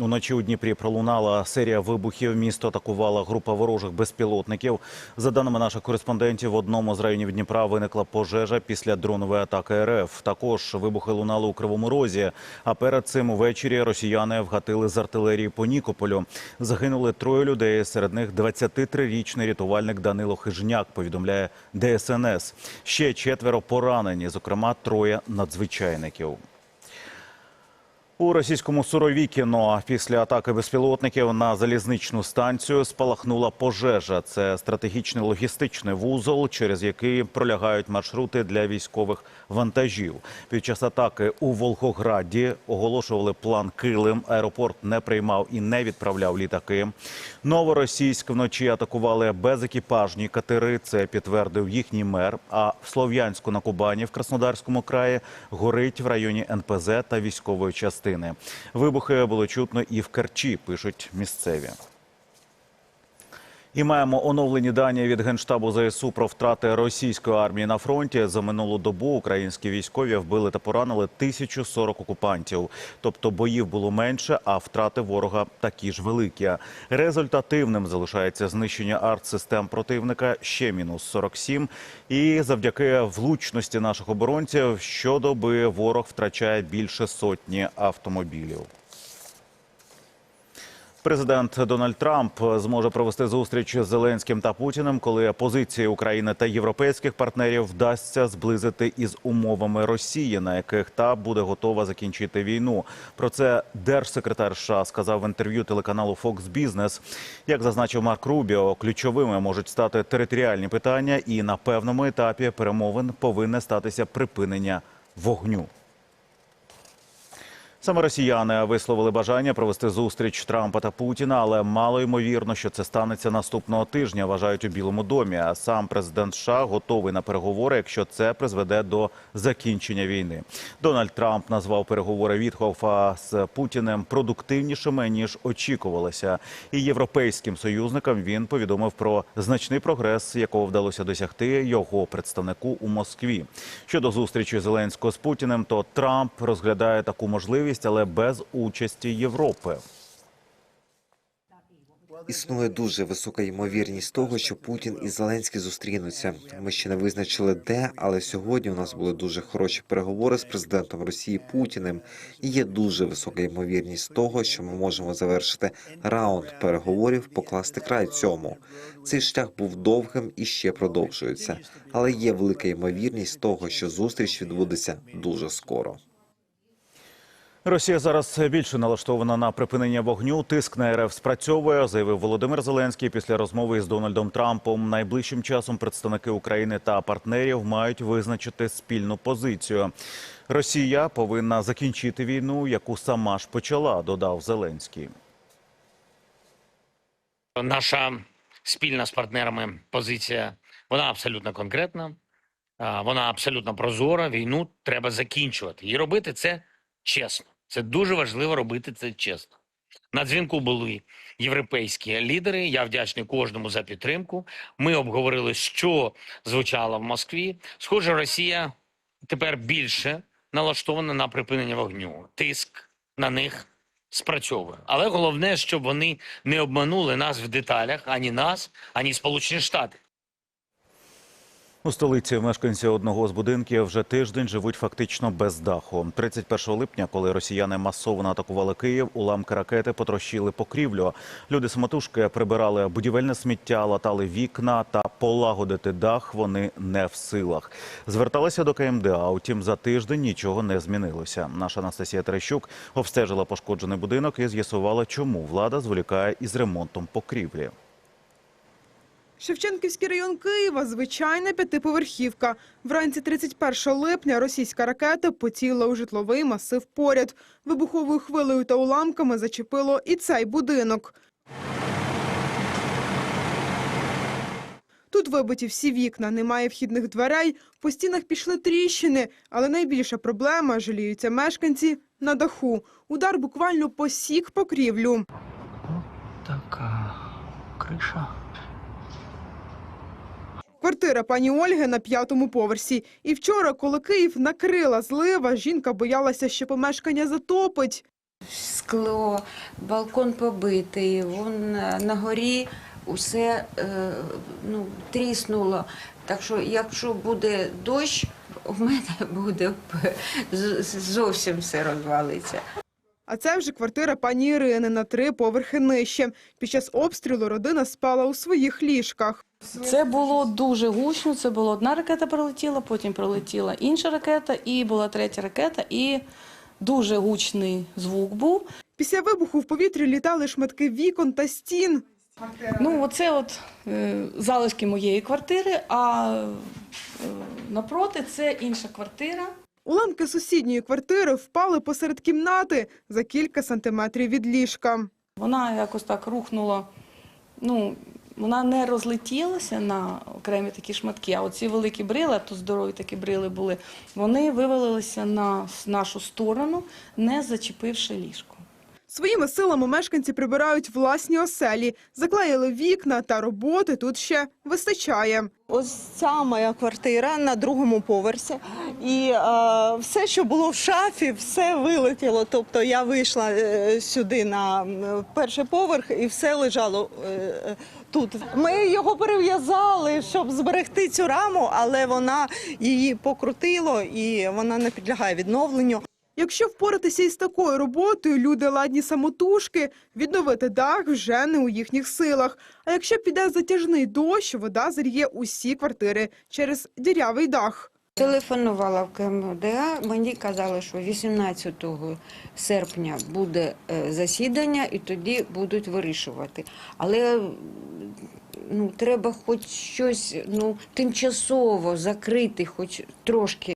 Уночі у Дніпрі пролунала серія вибухів. Місто атакувала група ворожих безпілотників. За даними наших кореспондентів, в одному з районів Дніпра виникла пожежа після дронової атаки РФ. Також вибухи лунали у Кривому Розі. А перед цим увечері росіяни вгатили з артилерії по Нікополю. Загинули троє людей. Серед них 23-річний рятувальник Данило Хижняк. Повідомляє ДСНС. Ще четверо поранені, зокрема троє надзвичайників. У російському Суровікіно після атаки безпілотників на залізничну станцію спалахнула пожежа. Це стратегічний логістичний вузол, через який пролягають маршрути для військових вантажів. Під час атаки у Волгограді оголошували план Килим. Аеропорт не приймав і не відправляв літаки. Новоросійськ вночі атакували безекіпажні катери. Це підтвердив їхній мер. А в Слов'янську на Кубані в Краснодарському краї горить в районі НПЗ та військової частини. Вибухи було чутно і в Керчі, пишуть місцеві. І маємо оновлені дані від генштабу ЗСУ про втрати російської армії на фронті. За минулу добу українські військові вбили та поранили 1040 окупантів. Тобто боїв було менше, а втрати ворога такі ж великі. Результативним залишається знищення артсистем противника ще мінус 47. І завдяки влучності наших оборонців щодоби ворог втрачає більше сотні автомобілів. Президент Дональд Трамп зможе провести зустріч з Зеленським та Путіним, коли позиції України та європейських партнерів вдасться зблизити із умовами Росії, на яких та буде готова закінчити війну. Про це держсекретар США сказав в інтерв'ю телеканалу Fox Business. Як зазначив Марк Рубіо, ключовими можуть стати територіальні питання, і на певному етапі перемовин повинне статися припинення вогню. Саме росіяни висловили бажання провести зустріч Трампа та Путіна, але мало ймовірно, що це станеться наступного тижня. Вважають у Білому домі. А сам президент США готовий на переговори, якщо це призведе до закінчення війни. Дональд Трамп назвав переговори Вітхофа з Путіним продуктивнішими ніж очікувалося. І європейським союзникам він повідомив про значний прогрес, якого вдалося досягти його представнику у Москві. Щодо зустрічі Зеленського з Путіним, то Трамп розглядає таку можливість, але без участі Європи. Існує дуже висока ймовірність того, що Путін і Зеленський зустрінуться. Ми ще не визначили де, але сьогодні у нас були дуже хороші переговори з президентом Росії Путіним. І є дуже висока ймовірність того, що ми можемо завершити раунд переговорів, покласти край цьому. Цей шлях був довгим і ще продовжується, але є велика ймовірність того, що зустріч відбудеться дуже скоро. Росія зараз більше налаштована на припинення вогню. Тиск на РФ спрацьовує, заявив Володимир Зеленський після розмови із Дональдом Трампом. Найближчим часом представники України та партнерів мають визначити спільну позицію. Росія повинна закінчити війну, яку сама ж почала, додав Зеленський. Наша спільна з партнерами позиція вона абсолютно конкретна, вона абсолютно прозора. Війну треба закінчувати і робити це чесно. Це дуже важливо робити це чесно. На дзвінку були європейські лідери. Я вдячний кожному за підтримку. Ми обговорили, що звучало в Москві. Схоже, Росія тепер більше налаштована на припинення вогню. Тиск на них спрацьовує. Але головне, щоб вони не обманули нас в деталях ані нас, ані Сполучені Штати. У столиці мешканці одного з будинків вже тиждень живуть фактично без даху. 31 липня, коли росіяни масово атакували Київ, уламки ракети потрощили покрівлю. Люди самотужки прибирали будівельне сміття, латали вікна та полагодити дах вони не в силах. Зверталися до КМДА, утім за тиждень нічого не змінилося. Наша Анастасія Терещук обстежила пошкоджений будинок і з'ясувала, чому влада зволікає із ремонтом покрівлі. Шевченківський район Києва – звичайна п'ятиповерхівка. Вранці 31 липня російська ракета поцілила у житловий масив поряд. Вибуховою хвилею та уламками зачепило і цей будинок. Тут вибиті всі вікна, немає вхідних дверей, по стінах пішли тріщини. Але найбільша проблема, жаліються мешканці, на даху. Удар буквально посік покрівлю. Така криша. Квартира пані Ольги на п'ятому поверсі. І вчора, коли Київ накрила злива, жінка боялася, що помешкання затопить. Скло, балкон побитий, вон е, на горі усе е, ну, тріснуло. Так що, якщо буде дощ, у мене буде зовсім все розвалиться. А це вже квартира пані Ірини на три поверхи нижче. Під час обстрілу родина спала у своїх ліжках. Це було дуже гучно. Це була одна ракета пролетіла, потім пролетіла інша ракета, і була третя ракета, і дуже гучний звук був. Після вибуху в повітрі літали шматки вікон та стін. Ну, оце от е, залишки моєї квартири, а е, напроти це інша квартира. Уламки сусідньої квартири впали посеред кімнати за кілька сантиметрів від ліжка. Вона якось так рухнула. Ну, вона не розлетілася на окремі такі шматки, а оці великі брили, а то здорові такі брили були, вони вивалилися на нашу сторону, не зачепивши ліжко. Своїми силами мешканці прибирають власні оселі, заклеїли вікна та роботи тут ще вистачає. Ось ця моя квартира на другому поверсі, і е, все, що було в шафі, все вилетіло. Тобто я вийшла е, сюди на перший поверх, і все лежало е, тут. Ми його перев'язали, щоб зберегти цю раму, але вона її покрутило і вона не підлягає відновленню. Якщо впоратися із такою роботою, люди ладні самотужки, відновити дах вже не у їхніх силах. А якщо піде затяжний дощ, вода зальє усі квартири через дірявий дах. Телефонувала в КМДА, мені казали, що 18 серпня буде е, засідання і тоді будуть вирішувати. Але ну, треба хоч щось ну, тимчасово закрити, хоч трошки.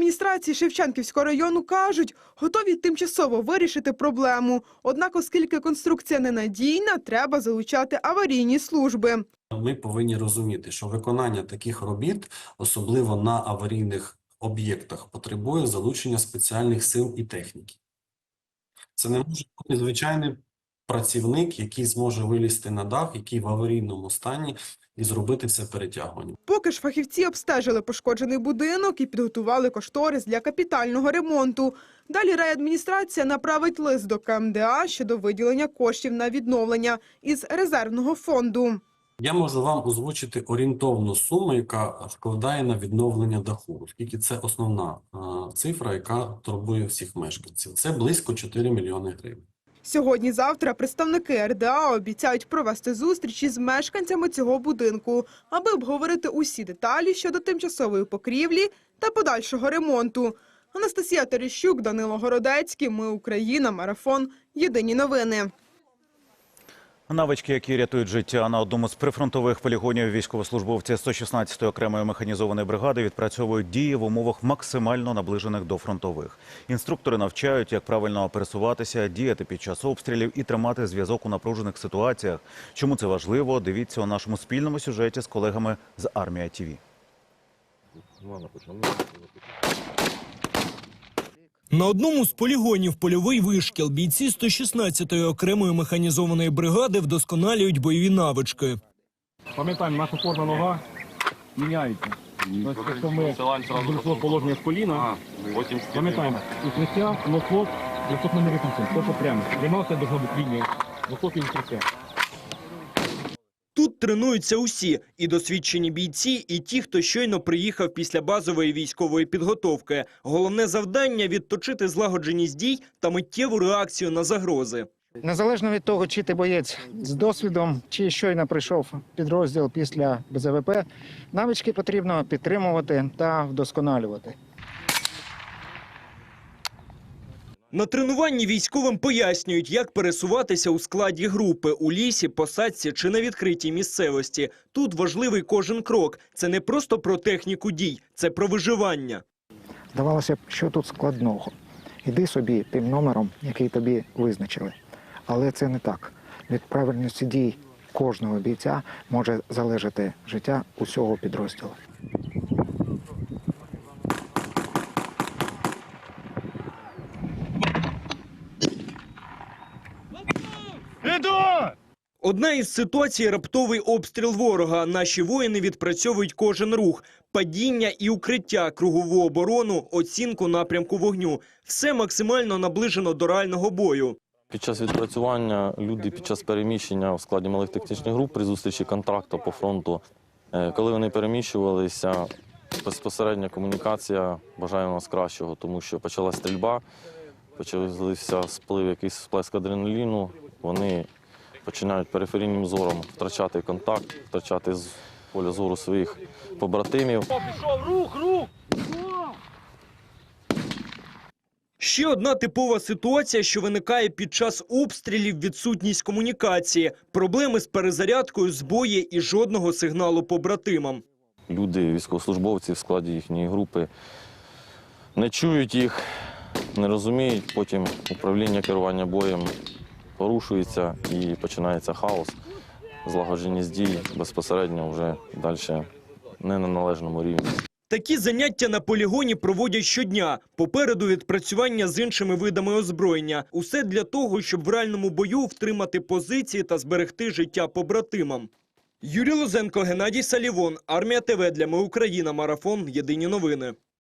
У райадміністрації Шевченківського району кажуть, готові тимчасово вирішити проблему. Однак, оскільки конструкція ненадійна, треба залучати аварійні служби. Ми повинні розуміти, що виконання таких робіт, особливо на аварійних об'єктах, потребує залучення спеціальних сил і техніки. Це не може бути звичайний працівник, який зможе вилізти на дах, який в аварійному стані, і зробити це перетягування. Поки ж фахівці обстежили пошкоджений будинок і підготували кошторис для капітального ремонту. Далі райадміністрація направить лист до КМДА щодо виділення коштів на відновлення із резервного фонду. Я можу вам озвучити орієнтовну суму, яка вкладає на відновлення даху, оскільки це основна цифра, яка турбує всіх мешканців. Це близько 4 мільйони гривень. Сьогодні-завтра представники РДА обіцяють провести зустріч із мешканцями цього будинку, аби обговорити усі деталі щодо тимчасової покрівлі та подальшого ремонту. Анастасія Терещук, Данило Городецький. Ми Україна. Марафон. Єдині новини. Навички, які рятують життя на одному з прифронтових полігонів військовослужбовці 116-ї окремої механізованої бригади відпрацьовують дії в умовах максимально наближених до фронтових. Інструктори навчають, як правильно пересуватися, діяти під час обстрілів і тримати зв'язок у напружених ситуаціях. Чому це важливо? Дивіться у нашому спільному сюжеті з колегами з Армія ТІВІ. На одному з полігонів польовий вишкіл бійці 116-ї окремої механізованої бригади вдосконалюють бойові навички. Пам'ятаємо, наша опорна нога міняється. Тобто, якщо ми зайшло положення з коліна, пам'ятаємо, укриття, носок, ми не виключимо, тобто прямо. Бути лінія, носок і укриття. Тренуються усі – і досвідчені бійці, і ті, хто щойно приїхав після базової військової підготовки. Головне завдання – відточити злагодженість дій та миттєву реакцію на загрози. Незалежно від того, чи ти боєць з досвідом, чи щойно прийшов підрозділ після БЗВП, навички потрібно підтримувати та вдосконалювати. На тренуванні військовим пояснюють, як пересуватися у складі групи, у лісі, посадці чи на відкритій місцевості. Тут важливий кожен крок. Це не просто про техніку дій, це про виживання. Здавалося б, що тут складного. Іди собі тим номером, який тобі визначили. Але це не так. Від правильності дій кожного бійця може залежати життя усього підрозділу. Одна із ситуацій – раптовий обстріл ворога. Наші воїни відпрацьовують кожен рух. Падіння і укриття, кругову оборону, оцінку напрямку вогню. Все максимально наближено до реального бою. Під час відпрацювання люди під час переміщення в складі малих тактичних груп при зустрічі контракту по фронту, е, коли вони переміщувалися, безпосередня комунікація бажає у нас кращого, тому що почалася стрільба, почався сплив, якийсь сплеск адреналіну. Вони починають периферійним зором втрачати контакт, втрачати з поля зору своїх побратимів. Пішов рух, рух! Ще одна типова ситуація, що виникає під час обстрілів – відсутність комунікації, проблеми з перезарядкою, збої і жодного сигналу побратимам. Люди, військовослужбовці в складі їхньої групи не чують їх, не розуміють. Потім управління керування боєм порушується і починається хаос. Злагодженість дій безпосередньо вже далі не на належному рівні. Такі заняття на полігоні проводять щодня. Попереду відпрацювання з іншими видами озброєння. Усе для того, щоб в реальному бою втримати позиції та зберегти життя побратимам. Юрій Лозенко, Геннадій Салівон, Армія ТВ для Ми Україна. Марафон. Єдині новини.